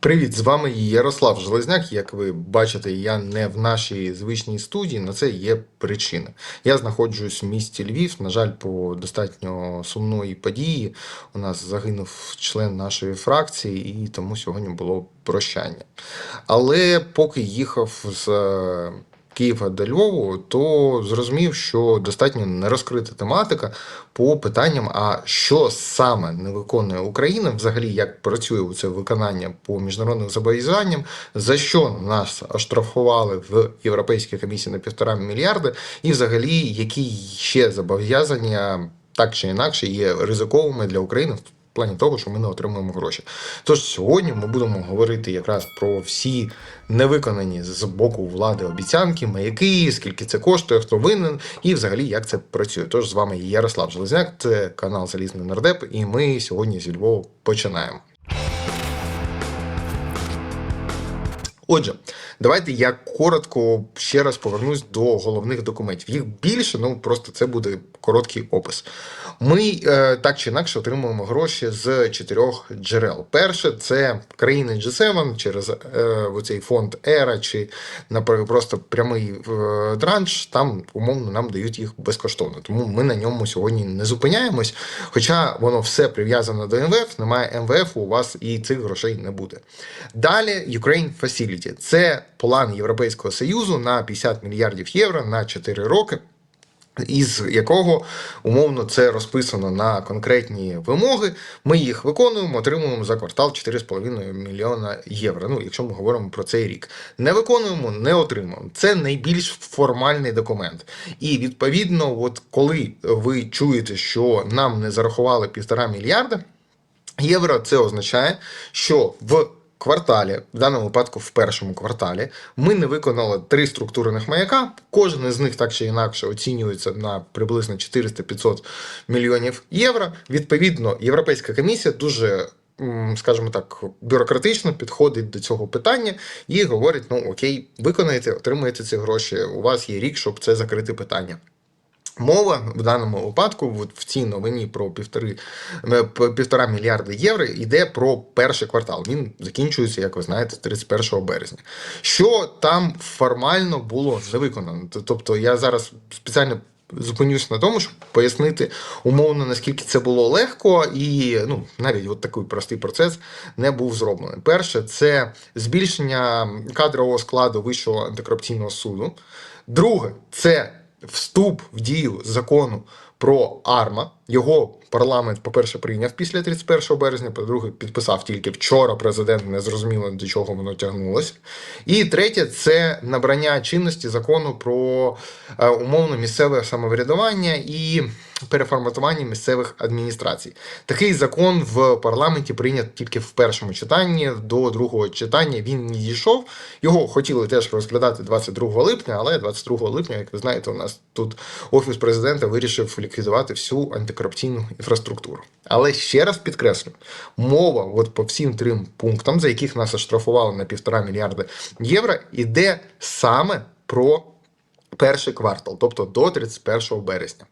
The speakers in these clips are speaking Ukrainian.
Привіт, з вами Ярослав Железняк. Як ви бачите, я не в нашій звичній студії. На це є причина. Я знаходжусь в місті Львів. На жаль, по достатньо сумної події у нас загинув член нашої фракції, і тому сьогодні було прощання. Але поки їхав з е, Києва до Львову, то зрозумів, що достатньо не розкрита тематика по питанням, а що саме не виконує Україна, взагалі як працює це виконання по міжнародним зобов'язанням, за що нас оштрафували в Європейській комісії на півтора мільярди, і взагалі які ще зобов'язання так чи інакше є ризиковими для України. Плані того, що ми не отримуємо гроші. Тож сьогодні ми будемо говорити якраз про всі невиконані з боку влади обіцянки, маяки, скільки це коштує, хто винен, і взагалі як це працює. Тож з вами Ярослав Железняк, це канал Залізний Нардеп, і ми сьогодні зі Львова починаємо. Отже, давайте я коротко ще раз повернусь до головних документів. Їх більше, ну просто це буде короткий опис. Ми е, так чи інакше отримуємо гроші з чотирьох джерел. Перше це країни G7 через е, оцей фонд ЕРА чи наприклад, просто прямий е, транш. Там умовно нам дають їх безкоштовно. Тому ми на ньому сьогодні не зупиняємось. Хоча воно все прив'язано до МВФ, немає МВФ, у вас і цих грошей не буде. Далі Ukraine Facility. Це план Європейського Союзу на 50 мільярдів євро на 4 роки. Із якого умовно це розписано на конкретні вимоги, ми їх виконуємо, отримуємо за квартал 4,5 мільйона євро. Ну, якщо ми говоримо про цей рік, не виконуємо, не отримуємо. Це найбільш формальний документ. І відповідно, от коли ви чуєте, що нам не зарахували півтора мільярда євро, це означає, що в кварталі, в даному випадку в першому кварталі, ми не виконали три структурних маяка. Кожен із них так чи інакше оцінюється на приблизно 400-500 мільйонів євро. Відповідно, Європейська комісія дуже. Скажімо так, бюрократично підходить до цього питання і говорить: ну окей, виконаєте, отримаєте ці гроші. У вас є рік, щоб це закрити питання. Мова в даному випадку, в цій новині про півтори півтора мільярда євро йде про перший квартал. Він закінчується, як ви знаєте, 31 березня. Що там формально було не виконано? Тобто я зараз спеціально. Зупинюсь на тому, щоб пояснити умовно, наскільки це було легко, і ну навіть от такий простий процес не був зроблений. Перше, це збільшення кадрового складу Вищого антикорупційного суду. Друге, це вступ в дію закону про АРМА. Його парламент, по-перше, прийняв після 31 березня, по-друге, підписав тільки вчора. Президент не зрозуміло, до чого воно тягнулося. І третє це набрання чинності закону про е, умовно місцеве самоврядування і переформатування місцевих адміністрацій. Такий закон в парламенті прийнят тільки в першому читанні. До другого читання він не дійшов. Його хотіли теж розглядати 22 липня, але 22 липня, як ви знаєте, у нас тут офіс президента вирішив ліквідувати всю антикорупційну інфраструктуру. Але ще раз підкреслю, мова от по всім трьом пунктам, за яких нас оштрафували на півтора мільярда євро, йде саме про перший квартал, тобто до 31 березня.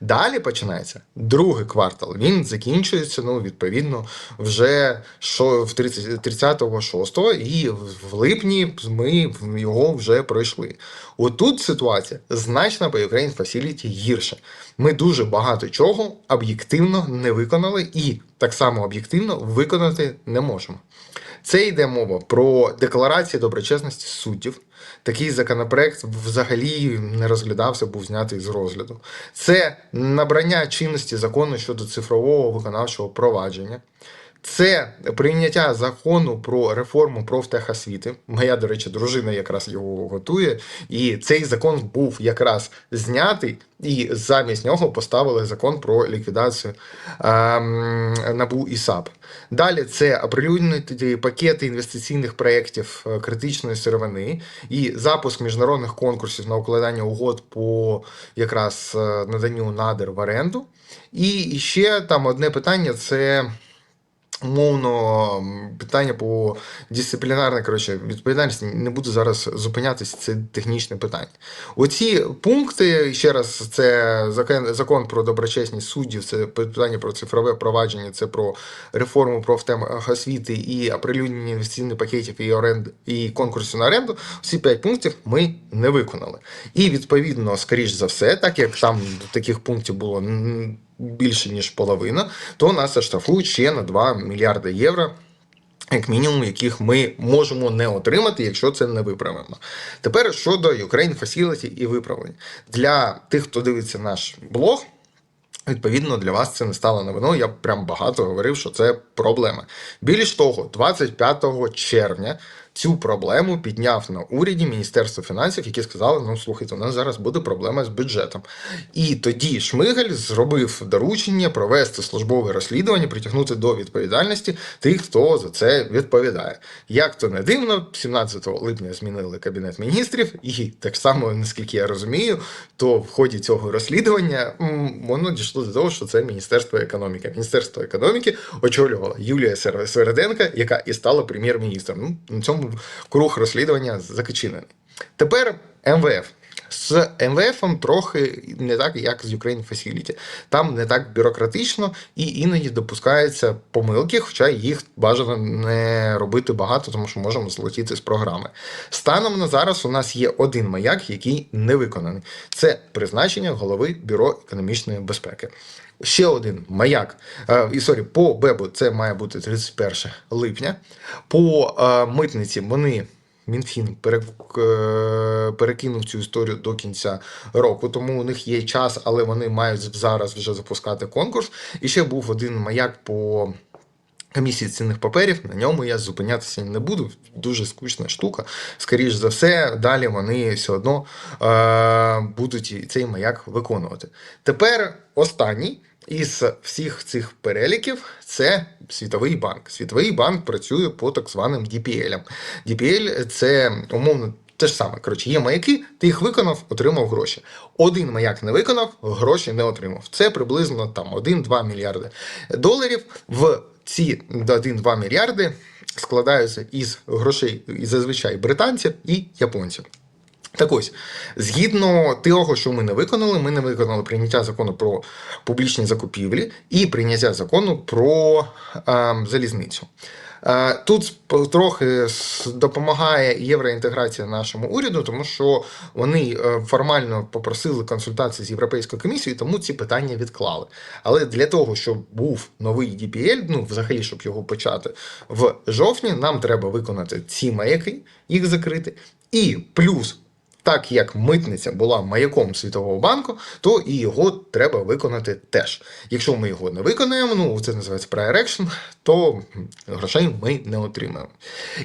Далі починається другий квартал. Він закінчується, ну, відповідно, вже в 36-го, і в липні ми його вже пройшли. Отут ситуація значно по Ukraine Facility гірше. Ми дуже багато чого об'єктивно не виконали і так само об'єктивно виконати не можемо. Це йде мова про декларації доброчесності суддів. Такий законопроект взагалі не розглядався, був знятий з розгляду. Це набрання чинності закону щодо цифрового виконавчого провадження. Це прийняття закону про реформу профтехосвіти. Моя, до речі, дружина якраз його готує. І цей закон був якраз знятий, і замість нього поставили закон про ліквідацію ем, НАБУ і САП. Далі це оприлюднити пакети інвестиційних проєктів е, критичної сировини і запуск міжнародних конкурсів на укладання угод по якраз е, наданню надр в оренду. І ще там одне питання це. Умовно, питання по дисциплінарній коротше, відповідальності не буду зараз зупинятися, це технічне питання. Оці пункти, ще раз, це закон, про доброчесність суддів, це питання про цифрове провадження, це про реформу профтемах освіти і оприлюднення інвестиційних пакетів і оренди і конкурсів на оренду. Всі п'ять пунктів ми не виконали. І відповідно, скоріш за все, так як там до таких пунктів було більше ніж половина, то нас оштрафують ще на 2 мільярди євро. Як мінімум, яких ми можемо не отримати, якщо це не виправимо. Тепер щодо Ukraine Facility і виправлень для тих, хто дивиться наш блог. Відповідно, для вас це не стало новиною. Я прям багато говорив, що це проблема. Більш того, 25 червня цю проблему підняв на уряді Міністерство фінансів, які сказали: ну слухайте, у нас зараз буде проблема з бюджетом. І тоді Шмигаль зробив доручення провести службове розслідування, притягнути до відповідальності тих, хто за це відповідає. Як то не дивно, 17 липня змінили кабінет міністрів, і так само, наскільки я розумію, то в ході цього розслідування воно дійшло до того, що це Міністерство економіки. Міністерство економіки очолювала Юлія Сер- Сверденка, яка і стала прем'єр-міністром. Ну, на цьому круг розслідування закичинений. Тепер МВФ. З МВФ трохи не так, як з Ukraine Facility. Там не так бюрократично і іноді допускаються помилки, хоча їх бажано не робити багато, тому що можемо злетіти з програми. Станом на зараз у нас є один маяк, який не виконаний. Це призначення голови бюро економічної безпеки. Ще один маяк. Е, І сорі, по БЕБу це має бути 31 липня. По е, митниці вони. Мінфін е, перекинув цю історію до кінця року, тому у них є час, але вони мають зараз вже запускати конкурс. І ще був один маяк по комісії цінних паперів. На ньому я зупинятися не буду. Дуже скучна штука. Скоріш за все, далі вони все одно е, будуть цей маяк виконувати. Тепер останній. Із всіх цих переліків це Світовий банк. Світовий банк працює по так званим DPL. DPL – це умовно те ж саме. Коротше, є маяки, ти їх виконав, отримав гроші. Один маяк не виконав, гроші не отримав. Це приблизно там 1-2 мільярди доларів. В ці 1-2 мільярди складаються із грошей зазвичай британців і японців. Так ось, згідно того, що ми не виконали, ми не виконали прийняття закону про публічні закупівлі і прийняття закону про е, залізницю. Е, Тут трохи допомагає євроінтеграція нашому уряду, тому що вони е, формально попросили консультації з Європейською комісією, тому ці питання відклали. Але для того, щоб був новий DPL, ну взагалі, щоб його почати в жовтні, нам треба виконати ці маяки, їх закрити, і плюс. Так як митниця була маяком Світового банку, то і його треба виконати теж. Якщо ми його не виконаємо, ну це називається prior action, то грошей ми не отримаємо.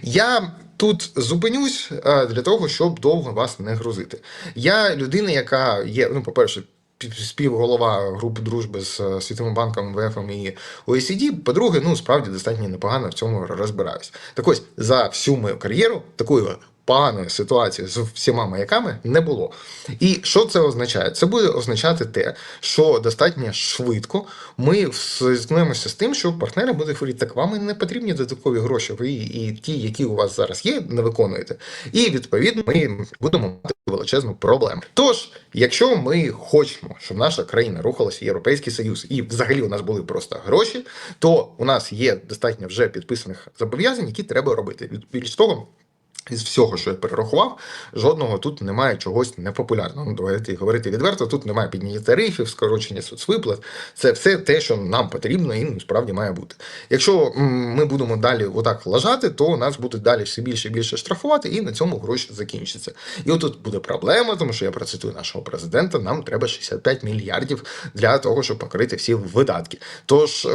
Я тут зупинюсь е, для того, щоб довго вас не грузити. Я людина, яка є, ну, по-перше, пів- співголова групи дружби з е, Світовим банком, МВФ і OECD. По-друге, ну справді достатньо непогано в цьому розбираюсь. Так ось за всю мою кар'єру такої поганої ситуації з всіма маяками не було. І що це означає? Це буде означати те, що достатньо швидко ми зіткнемося з тим, що партнери будуть говорити, так вам не потрібні додаткові гроші. Ви і ті, які у вас зараз є, не виконуєте. І відповідно ми будемо мати величезну проблему. Тож, якщо ми хочемо, щоб наша країна рухалася в Європейський Союз, і взагалі у нас були просто гроші, то у нас є достатньо вже підписаних зобов'язань, які треба робити. Від- Більш того. Із всього, що я перерахував, жодного тут немає чогось непопулярного. Ну, давайте говорити відверто, тут немає підняття тарифів, скорочення соцвиплат. Це все те, що нам потрібно і ну, справді має бути. Якщо ми будемо далі отак лажати, то нас будуть далі все більше і більше штрафувати, і на цьому гроші закінчаться. І отут буде проблема, тому що я процитую нашого президента: нам треба 65 мільярдів для того, щоб покрити всі видатки. Тож,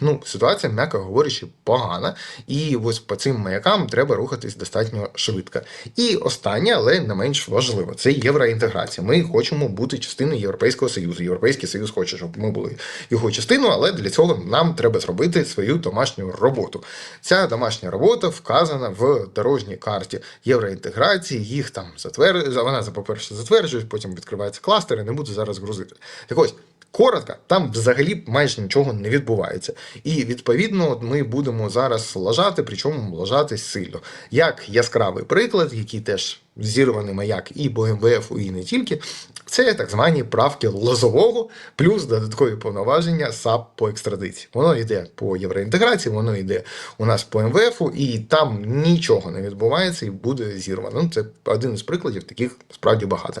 ну, ситуація, м'яко говорячи, погана. І ось по цим маякам треба рухатись достатньо швидко. І останнє, але не менш важливо, це євроінтеграція. Ми хочемо бути частиною Європейського Союзу. Європейський Союз хоче, щоб ми були його частиною, але для цього нам треба зробити свою домашню роботу. Ця домашня робота вказана в дорожній карті євроінтеграції. Їх там затверджують. Вона, по-перше, затверджують, потім відкриваються кластери. Не буду зараз грузити. Так ось. Коротко, там взагалі майже нічого не відбувається. І відповідно ми будемо зараз лажати, причому лажати сильно. Як яскравий приклад, який теж зірваний маяк і БМВФ, і не тільки, це так звані правки Лозового, плюс додаткові повноваження САП по екстрадиції. Воно йде по євроінтеграції, воно йде у нас по МВФ, і там нічого не відбувається і буде зірвано. Ну, це один із прикладів, таких справді багато.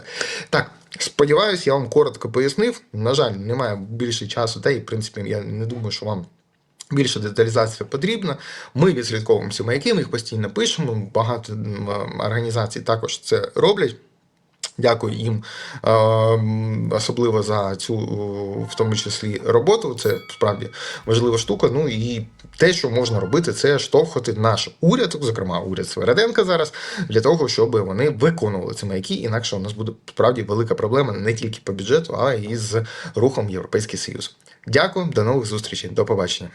Так, сподіваюсь, я вам коротко пояснив. На жаль, немає більше часу, та і в принципі я не думаю, що вам. Більше деталізація потрібна. Ми відслідковуємо ці маяки, ми їх постійно пишемо. Багато організацій також це роблять. Дякую їм е, особливо за цю, е, в тому числі, роботу. Це справді важлива штука. Ну і те, що можна робити, це штовхати наш уряд, зокрема уряд Свереденка зараз, для того, щоб вони виконували ці маяки. Інакше у нас буде справді велика проблема не тільки по бюджету, а й з рухом Європейський Союз. Дякую, до нових зустрічей, до побачення.